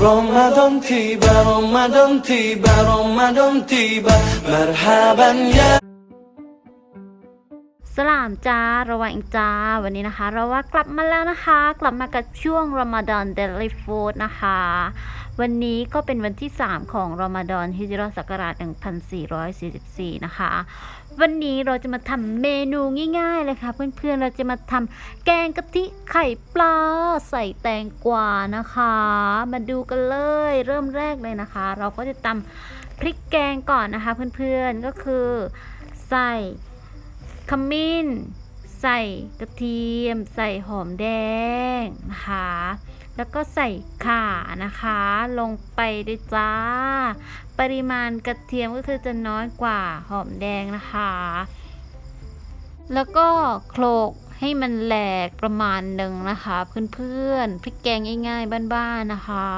رمضان تيبا رمضان تيبا رمضان تيبا. مرحبا يا สลามจ้าระวังจ้า วันนี้นะคะ เราว่ากลับมาแล้วนะคะ กลับมากับช่วงรอมฎอนเดลิฟูดนะคะ วันนี้ก็เป็นวันที่ 3 ของรอมฎอนฮิจรัสศักราช 1444 นะคะ วันนี้เราจะมาทำเมนูง่ายๆเลยค่ะ เพื่อนๆ เราจะมาทำแกงกะทิไข่ปลาใส่แตงกวานะคะ มาดูกันเลย เริ่มแรกเลยนะคะ เราก็จะตำพริกแกงก่อนนะคะ เพื่อนๆ ก็คือใส่ ขมิ้น ใส่กระเทียม ใส่หอมแดงนะคะ แล้วก็ใส่ข่านะคะ ลงไปด้วยจ้า ปริมาณกระเทียมก็คือจะน้อยกว่าหอมแดงนะคะ แล้วก็โขลกให้มันแหลกประมาณหนึ่งนะคะ เพื่อนๆพริกแกงง่ายๆบ้านๆนะคะ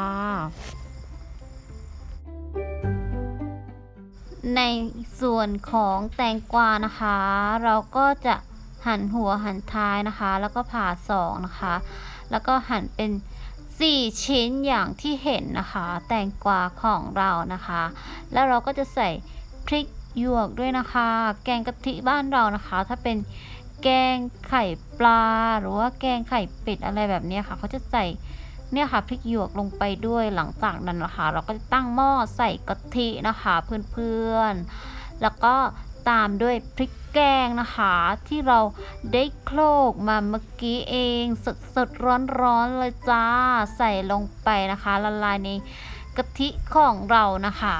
ในส่วนของแตงกวานะคะ เราก็จะหั่นหัวหั่นท้ายนะคะ แล้วก็ผ่าสองนะคะ แล้วก็หั่นเป็น4ชิ้นอย่างที่เห็นนะคะ แตงกวาของเรานะคะ แล้วเราก็จะใส่พริกหยวกด้วยนะคะ แกงกะทิบ้านเรานะคะ ถ้าเป็นแกงไข่ปลาหรือว่าแกงไข่เป็ดอะไรแบบนี้ค่ะ เขาจะใส่ เนี่ยค่ะพริกหยวกลงไปด้วยหลังจากนั้นนะคะ เราก็จะตั้งหม้อใส่กะทินะคะเพื่อนๆ แล้วก็ตามด้วยพริกแกงนะคะที่เราได้โคลกมาเมื่อกี้เองสดสดร้อนร้อนๆเลยจ้าใส่ลงไปนะคะ ละลายในกะทิของเรานะคะ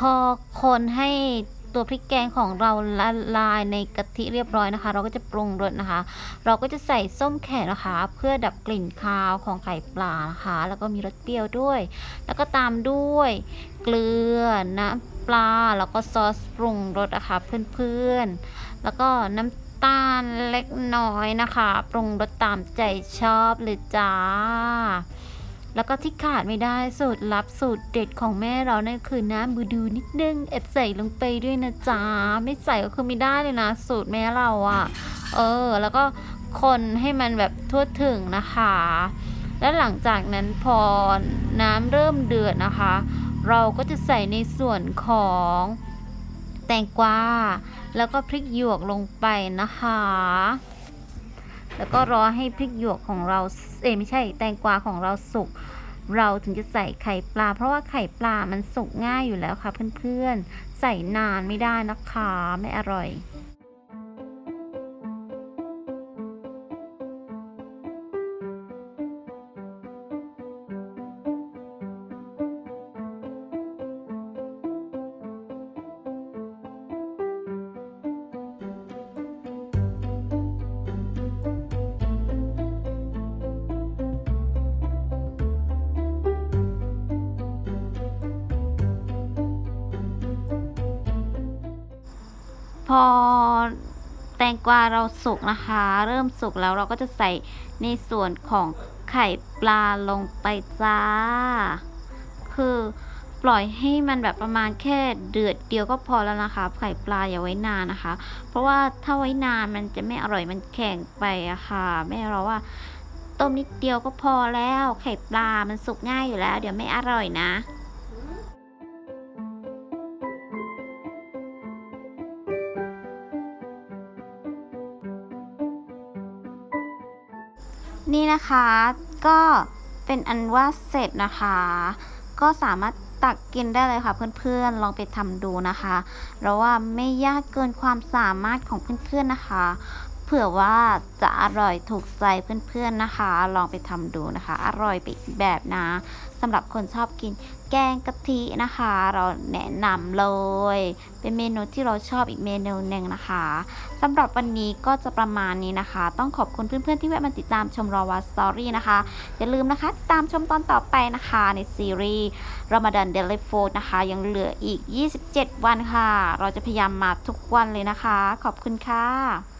พอคนให้ตัวพริกแกงของเราละลายในกะทิเรียบร้อยนะคะ เราก็จะปรุงรสนะคะ เราก็จะใส่ส้มแขกนะคะ เพื่อดับกลิ่นคาวของไข่ปลานะคะ แล้วก็มีรสเปรี้ยวด้วย แล้วก็ตามด้วยเกลือน้ำปลาแล้วก็ซอสปรุงรสนะคะเพื่อนๆ แล้วก็น้ำตาลเล็กน้อยนะคะ ปรุงรสตามใจชอบเลยจ้า แล้วก็ที่ขาดไม่ได้สูตรลับสูตรเด็ดของแม่เรานั่นคือน้ำบูดูนิดนึงแอบใส่ลงไปด้วยนะจ๊ะไม่ใส่ก็คือไม่ได้เลยนะ สูตรแม่เราอะ่ะ เออ แล้วก็คนให้มันแบบทั่วถึงนะคะ แล้วหลังจากนั้นพอน้ำเริ่มเดือดนะคะ เราก็จะใส่ในส่วนของแตงกวาแล้วก็พริกหยวกลงไปนะคะ แล้วก็รอให้พริกหยวกของเราเอ้ไม่ใช่แตงกวาของเราสุกเราถึงจะใส่ไข่ปลา เพราะว่าไข่ปลามันสุกง่ายอยู่แล้วค่ะเพื่อนๆ ใส่นานไม่ได้นะคะ ไม่อร่อย พอแตงกวาเราสุกนะคะ เริ่มสุกแล้วเราก็จะใส่ในส่วนของไข่ปลาลงไปจ้า คือปล่อยให้มันแบบประมาณแค่เดือดเดียวก็พอแล้วนะคะ ไข่ปลาอย่าไว้นานนะคะ เพราะว่าถ้าไว้นานมันจะไม่อร่อยมันแข็งไปอะค่ะแม่เราว่าต้มนิดเดียวก็พอแล้ว ไข่ปลามันสุกง่ายอยู่แล้ว เดี๋ยวไม่อร่อยนะ นี่นะคะก็เป็นอันว่าเสร็จนะคะ ก็สามารถตักกินได้เลยค่ะเพื่อนๆลองไปทำดูนะคะเราว่าไม่ยากเกินความสามารถของเพื่อนๆนะคะเผื่อว่าจะอร่อยถูกใจเพื่อนๆนะคะ ลองไปทำดูนะคะ อร่อยไปอีกแบบนะ สำหรับคนชอบกินแกงกะทินะคะ เราแนะนำเลย เป็นเมนูที่เราชอบอีกเมนูหนึ่งนะคะสำหรับวันนี้ก็จะประมาณนี้นะคะ ต้องขอบคุณเพื่อนๆที่แวะมาติดตามชมรอวาสตอรี่นะคะ อย่าลืมนะคะติดตามชมตอนต่อไปนะคะในซีรีส์ร a ม a ดันเดลิโฟนะคะ ยังเหลืออีก 27 วันค่ะ เราจะพยายามมาทุกวันเลยนะคะ ขอบคุณค่ะ